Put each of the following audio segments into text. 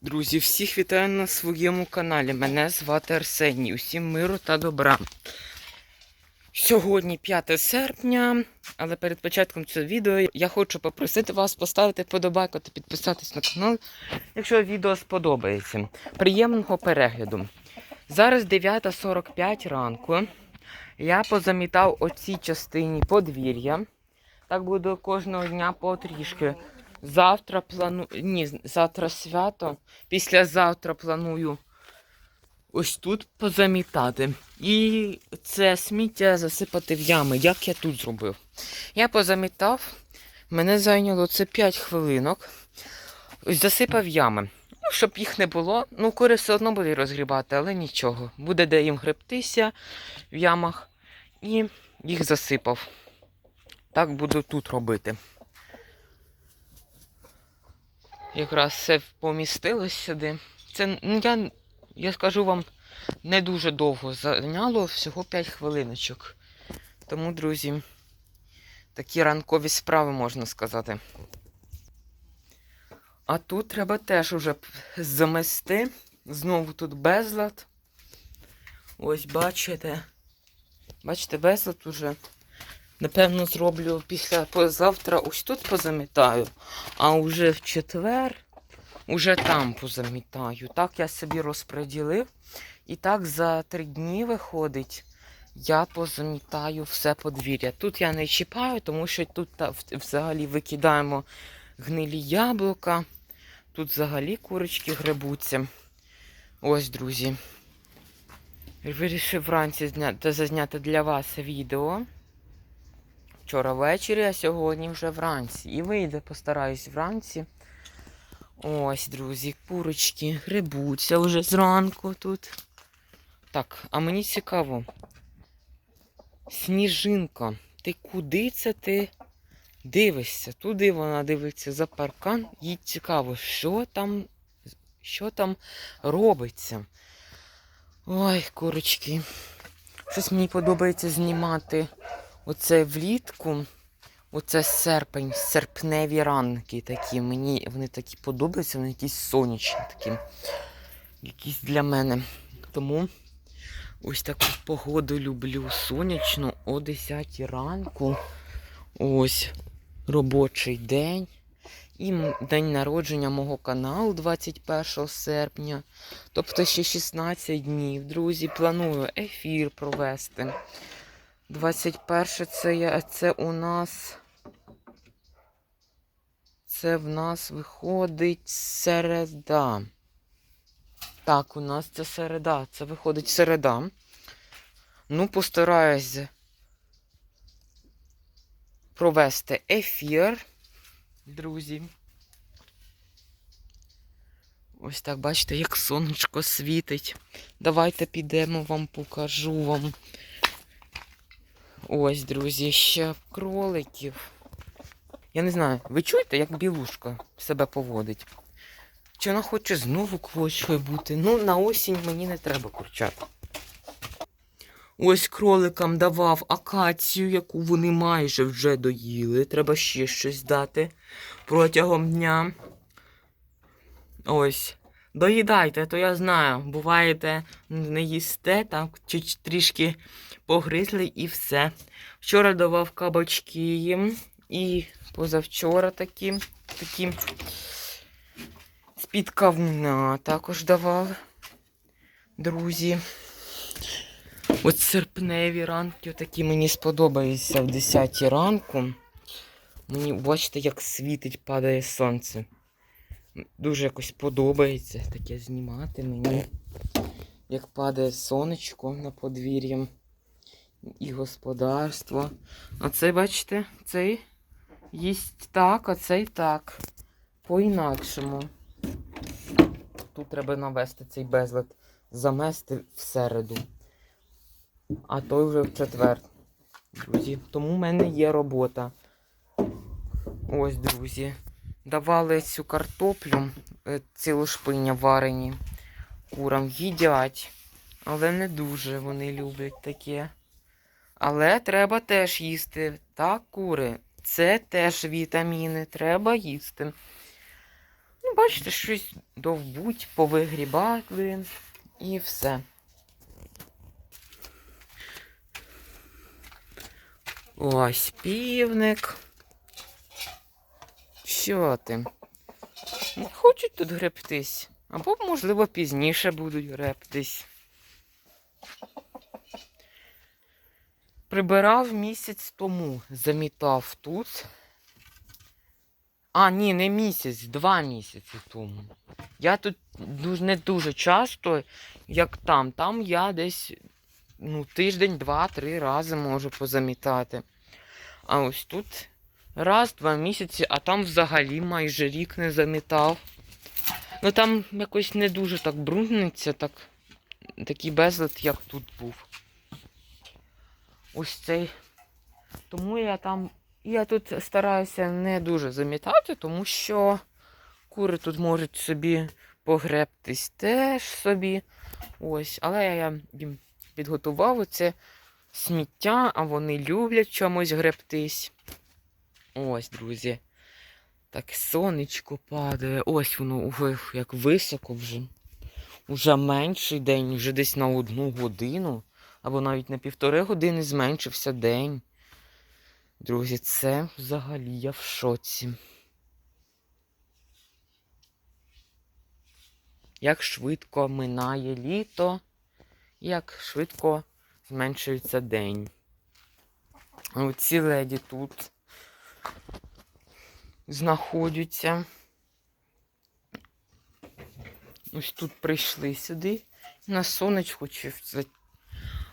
Друзі, всіх вітаю на своєму каналі. Мене звати Арсеній. Усім миру та добра. Сьогодні 5 серпня, але перед початком цього відео я хочу попросити вас поставити вподобайку та підписатись на канал, якщо відео сподобається. Приємного перегляду. Зараз 9.45 ранку. Я позамітав оцій частині подвір'я. Так буду кожного дня потрішки. Завтра планую. Ні, завтра свято. Післязавтра планую ось тут позамітати. І це сміття засипати в ями, як я тут зробив. Я позамітав, мене зайняло це 5 хвилинок. Ось засипав ями. Ну, щоб їх не було. Ну, кури все одно буде розгрібати, але нічого. Буде де їм гребтися в ямах. І їх засипав. Так буду тут робити. Якраз все помістилось сюди. Це ну, я, я скажу вам, не дуже довго зайняло, всього 5 хвилиночок. Тому, друзі, такі ранкові справи можна сказати. А тут треба теж уже замести. Знову тут безлад. Ось бачите. Бачите, безлад уже. Напевно, зроблю після завтра ось тут позамітаю, а вже в четвер уже там позамітаю. Так я собі розподілив. І так за три дні виходить, я позамітаю все подвір'я. Тут я не чіпаю, тому що тут взагалі викидаємо гнилі яблука. Тут взагалі курочки гребуться. Ось, друзі. Вирішив вранці зняти, зазняти для вас відео. Вчора ввечері, а сьогодні вже вранці. І вийде, постараюсь вранці. Ось, друзі, курочки грибуться вже зранку тут. Так, а мені цікаво. Сніжинка, ти куди це ти дивишся? Туди вона дивиться за паркан. Їй цікаво, що там, що там робиться. Ой, курочки. Щось мені подобається знімати. Оце влітку, оце серпень, серпневі ранки такі. Мені вони такі подобаються, вони якісь сонячні такі. Якісь для мене. Тому ось таку погоду люблю. Сонячну о 10 ранку. Ось робочий день. І день народження мого каналу 21 серпня. Тобто ще 16 днів. Друзі, планую ефір провести. 21 це це у нас. Це в нас виходить середа. Так, у нас це середа. Це виходить середа. Ну, постараюсь провести ефір, друзі. Ось так, бачите, як сонечко світить. Давайте підемо вам покажу вам. Ось, друзі, ще кроликів. Я не знаю, ви чуєте, як білушка себе поводить? Чи вона хоче знову квочкою бути? Ну, на осінь мені не треба курчат. Ось кроликам давав акацію, яку вони майже вже доїли. Треба ще щось дати протягом дня. Ось. Доїдайте, то я знаю. Буваєте, не їсте, так, чи трішки погризли і все. Вчора давав кабачки їм. І позавчора такі, такі з-під кавуна також давав. Друзі. От серпневі ранки, такі мені сподобаються в 10 ранку. Мені бачите, як світить, падає сонце. Дуже якось подобається таке знімати мені. Як падає сонечко на подвір'я і господарство. А це, бачите, цей їсть так, а цей так. По-інакшому. Тут треба навести цей безлад, замести всереду. А той вже в четвер. Друзі, тому в мене є робота. Ось, друзі. Давали цю картоплю, е, цілу шпиня варені. Курам їдять. Але не дуже вони люблять таке. Але треба теж їсти. Так, кури. Це теж вітаміни. Треба їсти. Ну, бачите, щось довбуть, повигрібати і все. Ось півник. Що ти? Не хочуть тут гребтись. Або, можливо, пізніше будуть гребтись. Прибирав місяць тому, замітав тут. А, ні, не місяць, два місяці тому. Я тут не дуже часто, як там. Там я десь ну, тиждень, два-три рази можу позамітати. А ось тут раз, два місяці, а там взагалі майже рік не замітав. Ну там якось не дуже так брудниться, так, такий безлад, як тут був. Ось цей. Тому я там. Я тут стараюся не дуже замітати, тому що кури тут можуть собі погребтись теж собі. Ось, але я їм підготував оце сміття, а вони люблять чомусь гребтись. Ось, друзі. Так сонечко падає. Ось воно як високо вже. Уже менший день, вже десь на одну годину, або навіть на півтори години зменшився день. Друзі, це взагалі я в шоці. Як швидко минає літо, як швидко зменшується день. Оці леді тут знаходяться. Ось тут прийшли сюди. На сонечку чи в.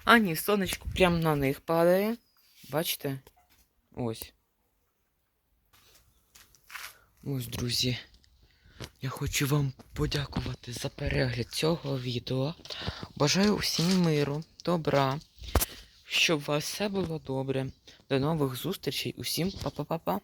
А, ні, сонечко прямо на них падає. Бачите? Ось. Ось, друзі. Я хочу вам подякувати за перегляд цього відео. Бажаю усім миру, добра, щоб у вас все було добре. До нових зустрічей. Усім па-па-па-па.